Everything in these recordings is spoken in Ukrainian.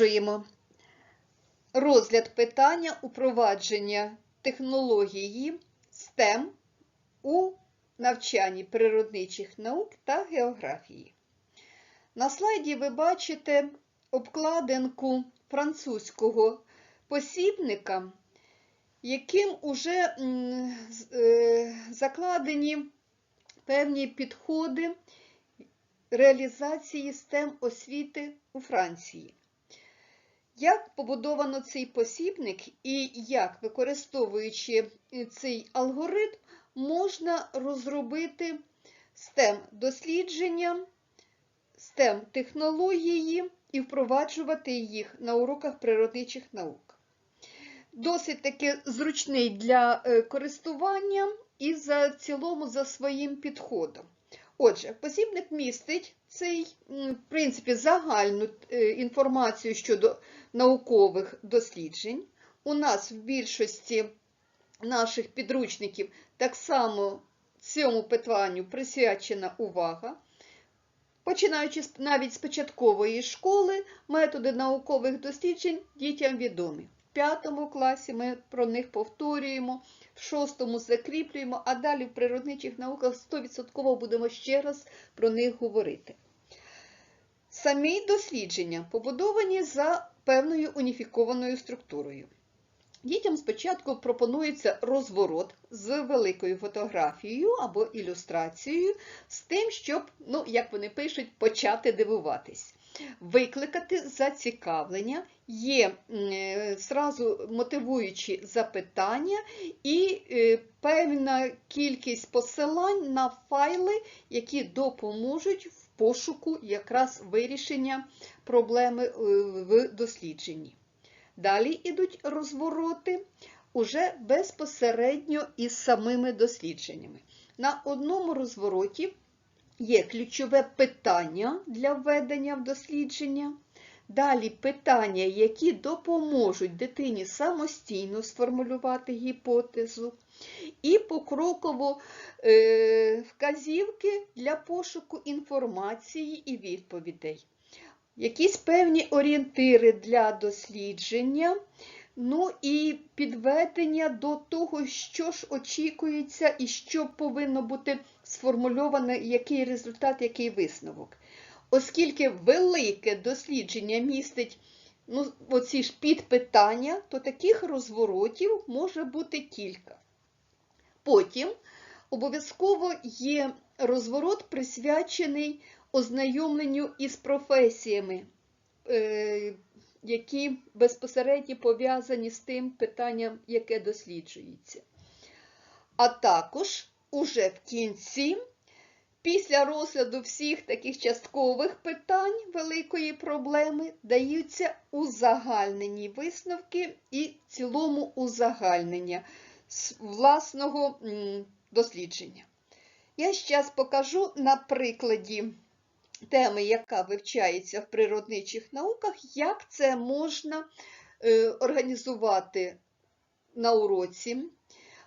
Продовжуємо розгляд питання упровадження технології STEM у навчанні природничих наук та географії. На слайді ви бачите обкладинку французького посібника, яким уже е, закладені певні підходи реалізації STEM освіти у Франції. Як побудовано цей посібник і як, використовуючи цей алгоритм, можна розробити STEM дослідження, STEM технології і впроваджувати їх на уроках природничих наук. Досить таки зручний для е, користування і за цілому за своїм підходом. Отже, посібник містить цей, в принципі, загальну е, інформацію щодо наукових досліджень. У нас в більшості наших підручників так само цьому питанню присвячена увага. Починаючи навіть з початкової школи, методи наукових досліджень дітям відомі. В п'ятому класі ми про них повторюємо, в шостому закріплюємо, а далі в природничих науках 100% будемо ще раз про них говорити. Самі дослідження побудовані за певною уніфікованою структурою. Дітям спочатку пропонується розворот з великою фотографією або ілюстрацією, з тим, щоб, ну, як вони пишуть, почати дивуватись. Викликати зацікавлення, є е, зразу мотивуючі запитання і е, певна кількість посилань на файли, які допоможуть в пошуку якраз вирішення проблеми е, в дослідженні. Далі йдуть розвороти уже безпосередньо із самими дослідженнями. На одному розвороті є ключове питання для введення в дослідження. Далі питання, які допоможуть дитині самостійно сформулювати гіпотезу, і покроково е, вказівки для пошуку інформації і відповідей. Якісь певні орієнтири для дослідження, ну і підведення до того, що ж очікується і що повинно бути сформульоване, який результат, який висновок. Оскільки велике дослідження містить ну, оці ж підпитання, то таких розворотів може бути кілька. Потім обов'язково є розворот, присвячений ознайомленню із професіями, е, які безпосередньо пов'язані з тим питанням, яке досліджується. А також уже в кінці, після розгляду всіх таких часткових питань великої проблеми, даються узагальнені висновки і цілому узагальнення з власного дослідження. Я зараз покажу на прикладі теми, яка вивчається в природничих науках, як це можна е, організувати на уроці.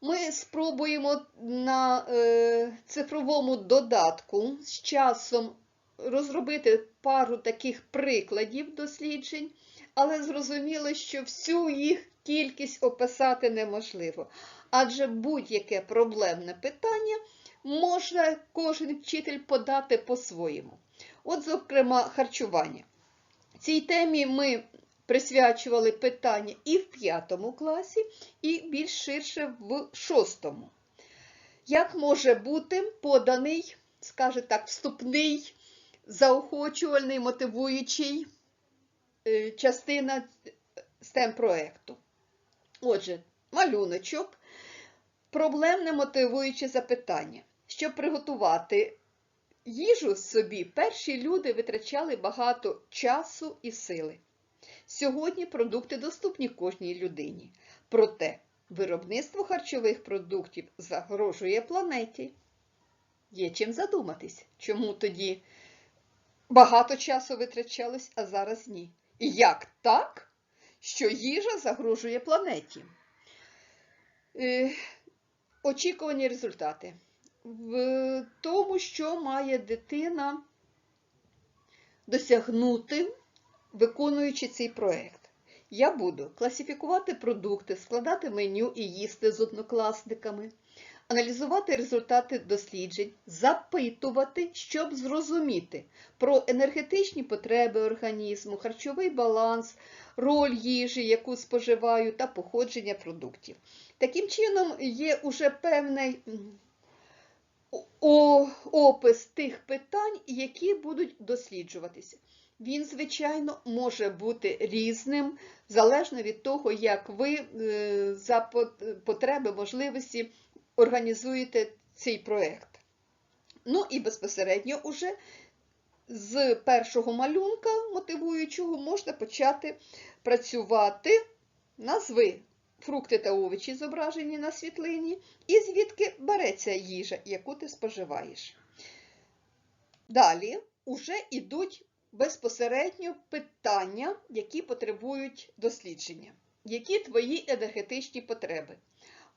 Ми спробуємо на е, цифровому додатку з часом розробити пару таких прикладів досліджень, але зрозуміло, що всю їх кількість описати неможливо. Адже будь-яке проблемне питання може кожен вчитель подати по-своєму. От, зокрема, харчування. Цій темі ми присвячували питання і в п'ятому класі, і більш ширше в шостому. Як може бути поданий, скаже так, вступний, заохочувальний, мотивуючий е, частина STEM проєкту? Отже, малюночок, проблемне мотивуюче запитання. Щоб приготувати їжу собі, перші люди витрачали багато часу і сили. Сьогодні продукти доступні кожній людині. Проте виробництво харчових продуктів загрожує планеті. Є чим задуматись, чому тоді багато часу витрачалось, а зараз ні. І як так, що їжа загрожує планеті? Е, Очікувані результати. В тому, що має дитина досягнути виконуючи цей проект. Я буду класифікувати продукти, складати меню і їсти з однокласниками, аналізувати результати досліджень, запитувати, щоб зрозуміти про енергетичні потреби організму, харчовий баланс, роль їжі, яку споживаю, та походження продуктів. Таким чином, є уже певний опис тих питань, які будуть досліджуватися. Він, звичайно, може бути різним, залежно від того, як ви е, за потреби, можливості організуєте цей проєкт. Ну і безпосередньо уже з першого малюнка мотивуючого можна почати працювати. Назви фрукти та овочі зображені на світлині, і звідки береться їжа, яку ти споживаєш. Далі уже йдуть безпосередньо питання, які потребують дослідження. Які твої енергетичні потреби?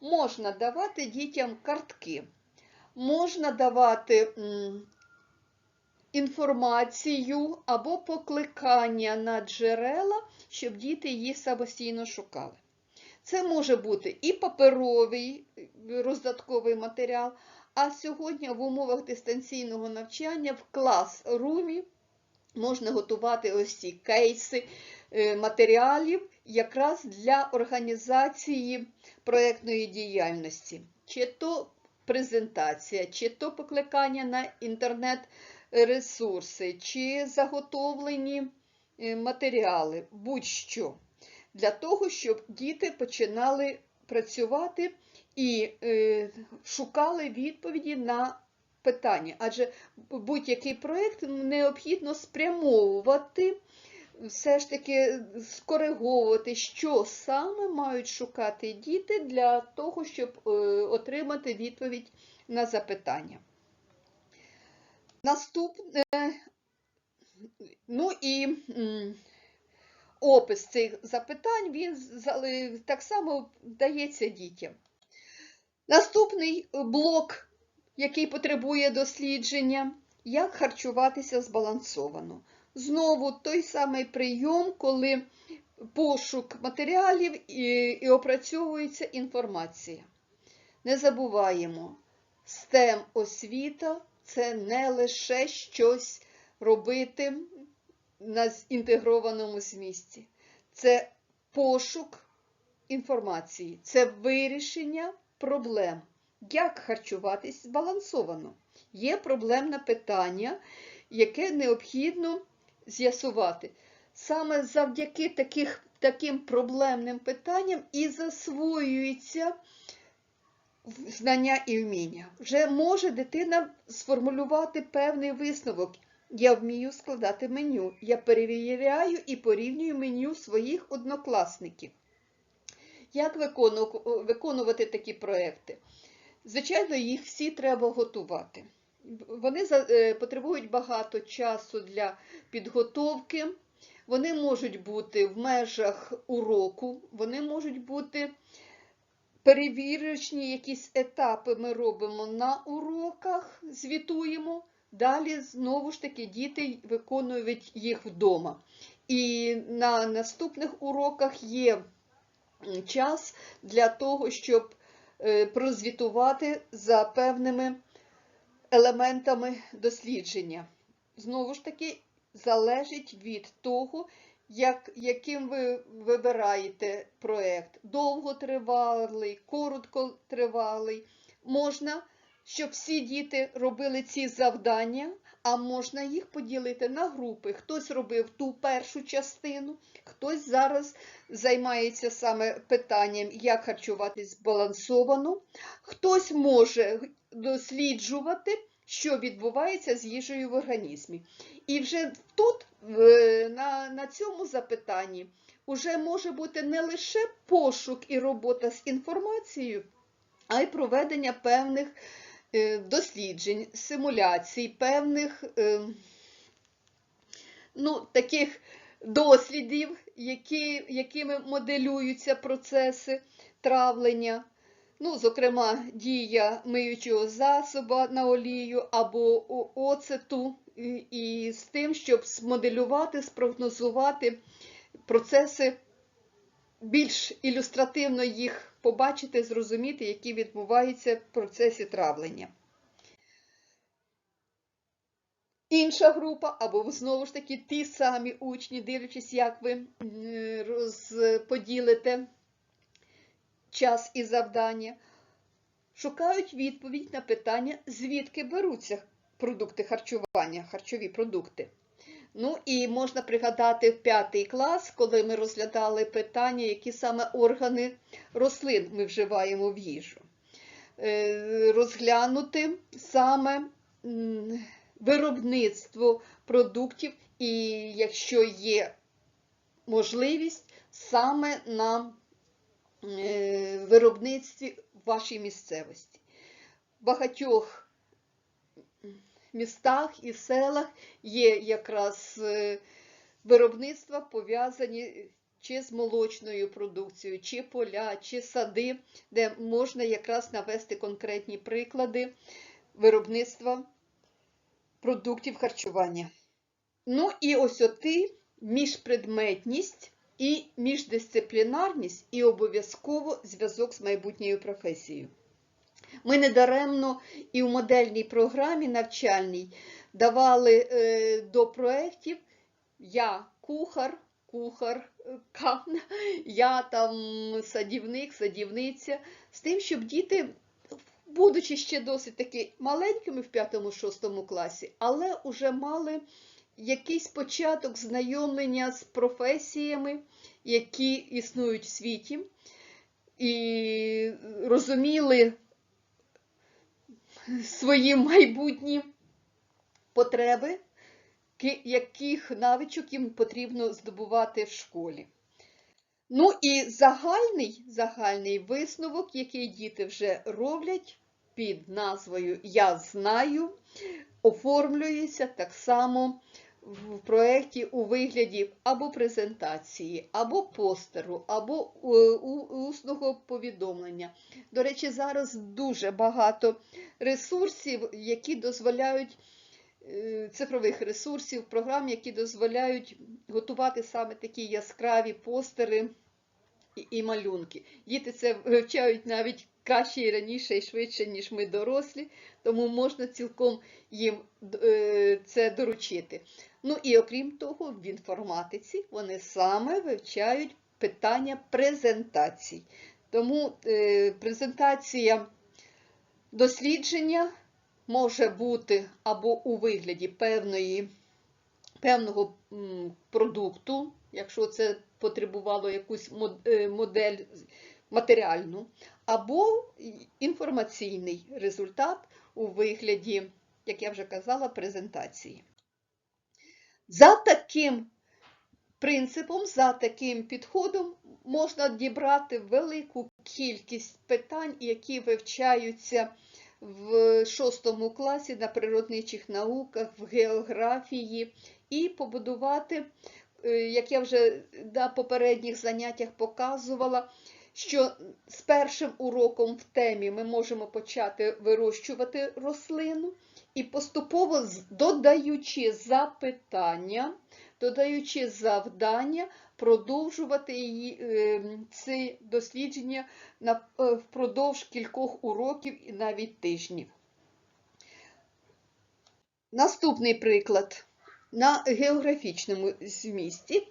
Можна давати дітям картки, можна давати м, інформацію або покликання на джерела, щоб діти її самостійно шукали. Це може бути і паперовий е, роздатковий матеріал, а сьогодні в умовах дистанційного навчання в клас-румі можна готувати ось ці кейси е, матеріалів якраз для організації проєктної діяльності. Чи то презентація, чи то покликання на інтернет-ресурси, чи заготовлені е, матеріали, будь-що. Для того, щоб діти починали працювати і е, шукали відповіді на питання. Адже будь-який проєкт необхідно спрямовувати, все ж таки скориговувати, що саме мають шукати діти для того, щоб е, отримати відповідь на запитання. Наступне, ну і опис цих запитань він так само дається дітям. Наступний блок, який потребує дослідження, як харчуватися збалансовано. Знову той самий прийом, коли пошук матеріалів і, і опрацьовується інформація. Не забуваємо, STEM освіта це не лише щось робити на інтегрованому змісті. Це пошук інформації, це вирішення проблем. Як харчуватись збалансовано? Є проблемне питання, яке необхідно з'ясувати. Саме завдяки таких, таким проблемним питанням і засвоюється знання і вміння. Вже може дитина сформулювати певний висновок. Я вмію складати меню. Я перевіряю і порівнюю меню своїх однокласників. Як виконувати такі проекти? Звичайно, їх всі треба готувати. Вони е, потребують багато часу для підготовки. Вони можуть бути в межах уроку, вони можуть бути перевірочні якісь етапи ми робимо на уроках, звітуємо. Далі знову ж таки діти виконують їх вдома. І на наступних уроках є час для того, щоб прозвітувати за певними елементами дослідження. Знову ж таки, залежить від того, як, яким ви вибираєте проєкт. Довготривалий, короткотривалий. Можна, щоб всі діти робили ці завдання, а можна їх поділити на групи. Хтось робив ту першу частину, хтось зараз займається саме питанням, як харчуватись збалансовано, хтось може досліджувати, що відбувається з їжею в організмі. І вже тут, на, на цьому запитанні, вже може бути не лише пошук і робота з інформацією, а й проведення певних досліджень, симуляцій, певних е, ну, таких дослідів, які, якими моделюються процеси травлення. Ну, зокрема, дія миючого засоба на олію або оцету, і, з тим, щоб смоделювати, спрогнозувати процеси, більш ілюстративно їх побачити, зрозуміти, які відбуваються в процесі травлення. Інша група, або знову ж таки ті самі учні, дивлячись, як ви розподілите час і завдання, шукають відповідь на питання, звідки беруться продукти харчування, харчові продукти. Ну і можна пригадати п'ятий клас, коли ми розглядали питання, які саме органи рослин ми вживаємо в їжу. Е, Розглянути саме виробництво продуктів, і якщо є можливість, саме на е, виробництві в вашій місцевості. Багатьох містах і селах є якраз е, виробництва пов'язані чи з молочною продукцією, чи поля, чи сади, де можна якраз навести конкретні приклади виробництва продуктів харчування. Ну і ось оти міжпредметність і міждисциплінарність, і обов'язково зв'язок з майбутньою професією. Ми недаремно і в модельній програмі навчальній давали е, до проєктів. Я кухар, кухар, е, я там садівник, садівниця, з тим, щоб діти, будучи ще досить таки маленькими в 5-6 класі, але вже мали якийсь початок знайомлення з професіями, які існують в світі, і розуміли свої майбутні потреби, яких навичок їм потрібно здобувати в школі. Ну і загальний, загальний висновок, який діти вже роблять під назвою Я знаю, оформлюється так само в проєкті у вигляді або презентації, або постеру, або е, усного повідомлення. До речі, зараз дуже багато ресурсів, які дозволяють е, цифрових ресурсів, програм, які дозволяють готувати саме такі яскраві постери і малюнки. Діти це вивчають навіть краще і раніше, і швидше, ніж ми дорослі, тому можна цілком їм е, це доручити. Ну і окрім того, в інформатиці вони саме вивчають питання презентацій. Тому е, презентація дослідження може бути або у вигляді певної, певного продукту, якщо це потребувало якусь е, модель матеріальну, або інформаційний результат у вигляді, як я вже казала, презентації. За таким принципом, за таким підходом можна дібрати велику кількість питань, які вивчаються в шостому класі на природничих науках, в географії, і побудувати, е, як я вже на попередніх заняттях показувала, що з першим уроком в темі ми можемо почати вирощувати рослину і поступово додаючи запитання, додаючи завдання, продовжувати її, е, ці дослідження е, впродовж кількох уроків і навіть тижнів. Наступний приклад на географічному змісті.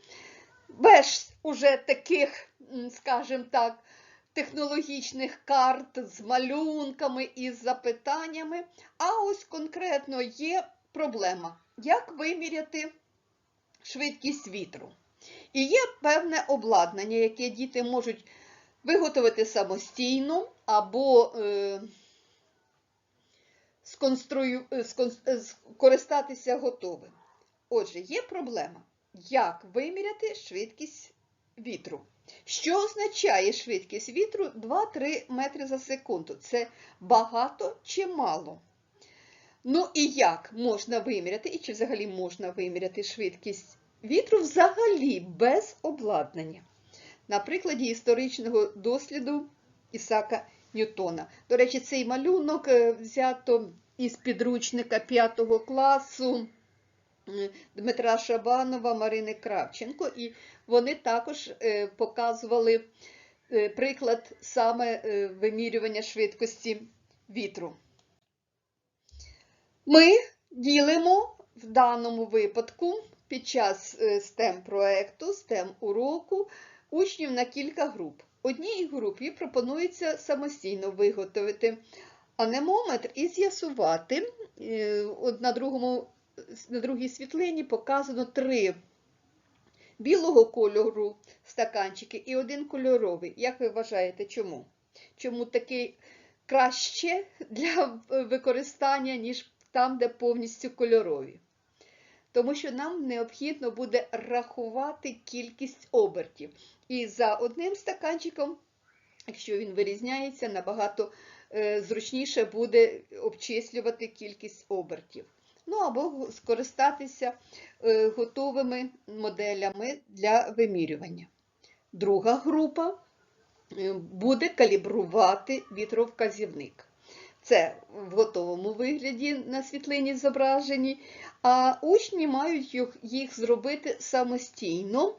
Без уже таких, м, скажімо так, технологічних карт з малюнками і з запитаннями. А ось конкретно є проблема, як виміряти швидкість вітру. І є певне обладнання, яке діти можуть виготовити самостійно або е, сконструю, е, скон- е, скористатися готовим. Отже, є проблема, як виміряти швидкість вітру. Що означає швидкість вітру 2-3 метри за секунду? Це багато чи мало? Ну і як можна виміряти, і чи взагалі можна виміряти швидкість вітру взагалі без обладнання? На прикладі історичного досліду Ісака Ньютона. До речі, цей малюнок е, взято із підручника 5 класу Дмитра Шабанова, Марини Кравченко, і вони також е, показували е, приклад саме е, вимірювання швидкості вітру. Ми ділимо в даному випадку під час STEM проекту, STEM уроку учнів на кілька груп. Одній групі пропонується самостійно виготовити анемометр і з'ясувати. На, другому, на другій світлині показано три білого кольору стаканчики і один кольоровий. Як ви вважаєте, чому? Чому такий краще для використання, ніж там, де повністю кольорові? Тому що нам необхідно буде рахувати кількість обертів. І за одним стаканчиком, якщо він вирізняється, набагато е, зручніше буде обчислювати кількість обертів. Ну або скористатися е, готовими моделями для вимірювання. Друга група е, буде калібрувати вітровказівник. Це в готовому вигляді на світлині зображені, а учні мають їх- їх зробити самостійно.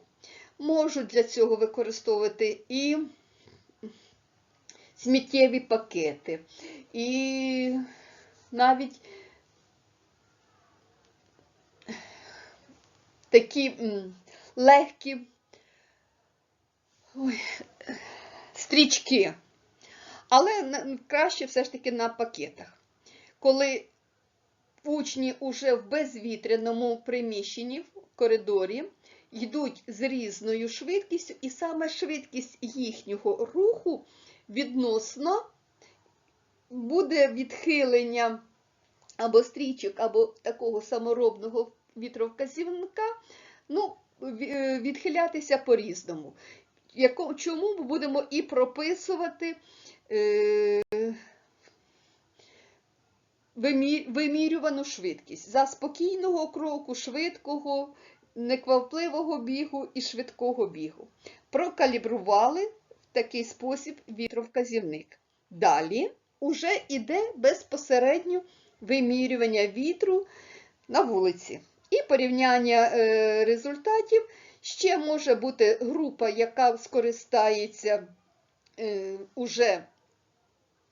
Можуть для цього використовувати і сміттєві пакети, і навіть такі легкі ой, стрічки. Але краще все ж таки на пакетах. Коли учні уже в безвітряному приміщенні в коридорі йдуть з різною швидкістю, і саме швидкість їхнього руху відносно буде відхилення або стрічок, або такого саморобного вітровказівника, ну, е, відхилятися по-різному. Чому ми будемо і прописувати е, вимірювану швидкість за спокійного кроку, швидкого, неквапливого бігу і швидкого бігу. Прокалібрували в такий спосіб вітровказівник. Далі уже йде безпосередньо вимірювання вітру на вулиці. І порівняння е, результатів ще може бути група, яка скористається е, уже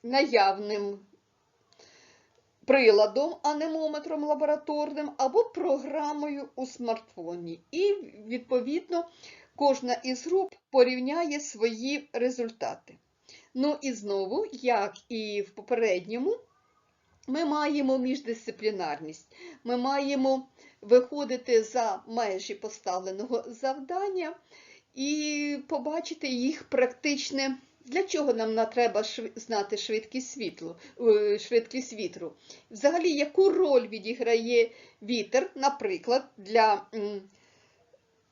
наявним приладом, анемометром лабораторним або програмою у смартфоні. І, відповідно, кожна із груп порівняє свої результати. Ну і знову, як і в попередньому, ми маємо міждисциплінарність. Ми маємо виходити за межі поставленого завдання і побачити їх практичне. Для чого нам треба знати швидкість світлу, е, швидкість вітру? Взагалі, яку роль відіграє вітер, наприклад, для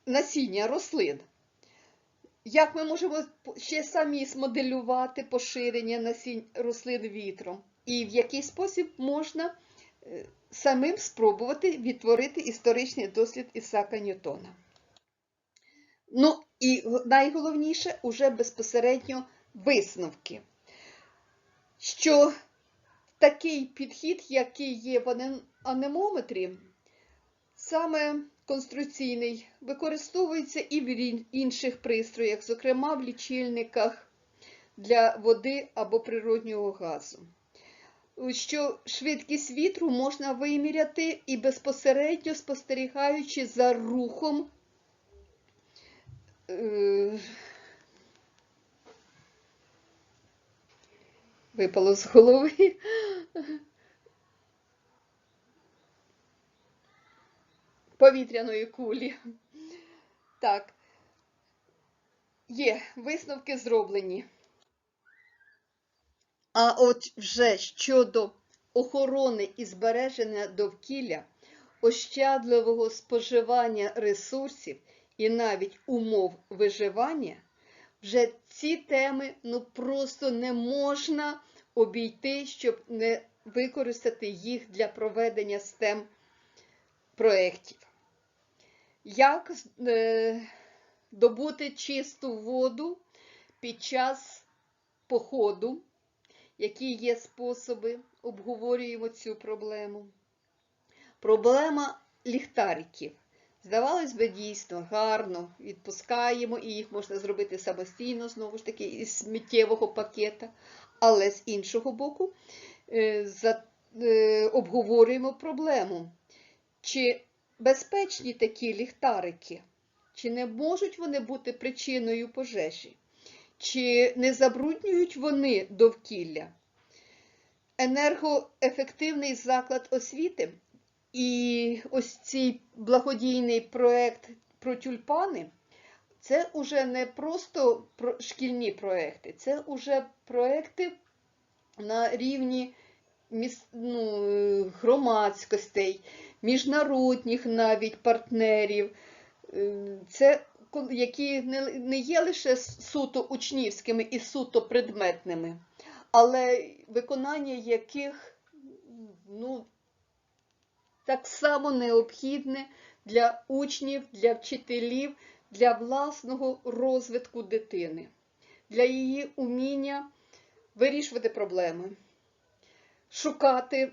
насіння рослин? Як ми можемо ще самі смоделювати поширення насінь рослин вітром? І в який спосіб можна е, самим спробувати відтворити історичний дослід Ісака Ньютона? Ну і найголовніше уже безпосередньо висновки, що такий підхід, який є в анемометрі, саме конструкційний, використовується і в інших пристроях, зокрема в лічильниках для води або природнього газу. Що швидкість вітру можна виміряти і безпосередньо спостерігаючи за рухом е, випало з голови. Повітряної кулі. Так. Є, висновки зроблені. А от вже щодо охорони і збереження довкілля, ощадливого споживання ресурсів і навіть умов виживання, вже ці теми ну просто не можна обійти, щоб не використати їх для проведення STEM проєктів. Як е, добути чисту воду під час походу які є способи, обговорюємо цю проблему. Проблема ліхтариків. Здавалось би, дійсно гарно відпускаємо, і їх можна зробити самостійно, знову ж таки, із сміттєвого пакета. Але з іншого боку, е, е, обговорюємо проблему. Чи безпечні такі ліхтарики? Чи не можуть вони бути причиною пожежі? Чи не забруднюють вони довкілля? Енергоефективний заклад освіти і ось цей благодійний проєкт про тюльпани це вже не просто шкільні проекти, це вже проекти на рівні міс- ну, громадськостей, міжнародних навіть партнерів. Е, Це які не, є лише суто учнівськими і суто предметними, але виконання яких ну, так само необхідне для учнів, для вчителів, для власного розвитку дитини, для її уміння вирішувати проблеми, шукати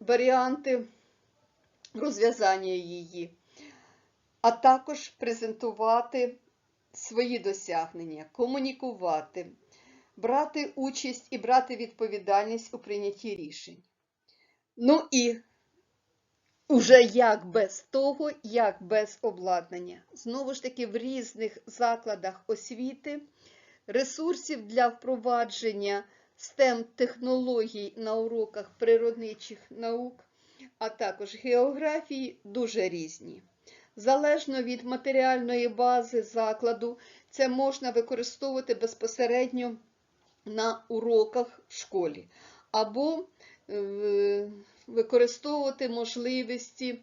варіанти розв'язання її, а також презентувати свої досягнення, комунікувати, брати участь і брати відповідальність у прийнятті рішень. Ну і Уже як без того, як без обладнання. Знову ж таки, в різних закладах освіти ресурсів для впровадження STEM технологій на уроках природничих наук, а також географії дуже різні. Залежно від матеріальної бази закладу, це можна використовувати безпосередньо на уроках в школі або е, використовувати можливості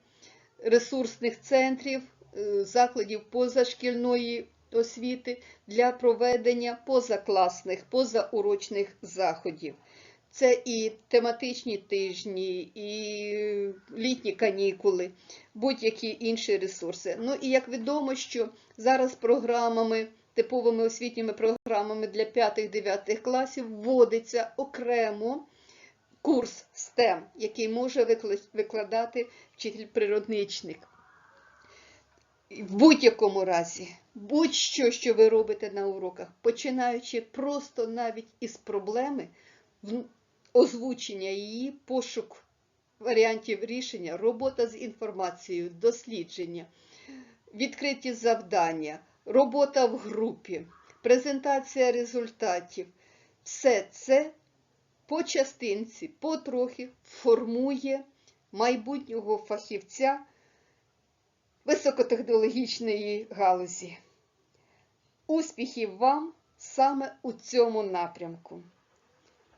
ресурсних центрів, е, закладів позашкільної освіти для проведення позакласних, позаурочних заходів. Це і тематичні тижні, і літні канікули, будь-які інші ресурси. Ну і як відомо, що зараз програмами, типовими освітніми програмами для 5-9 класів вводиться окремо курс STEM, який може викла- викладати вчитель-природничник. В будь-якому разі, будь-що, що ви робите на уроках, починаючи просто навіть із проблеми, озвучення її, пошук варіантів рішення, робота з інформацією, дослідження, відкриті завдання, робота в групі, презентація результатів. Все це по частинці, потрохи формує майбутнього фахівця високотехнологічної галузі. Успіхів вам саме у цьому напрямку.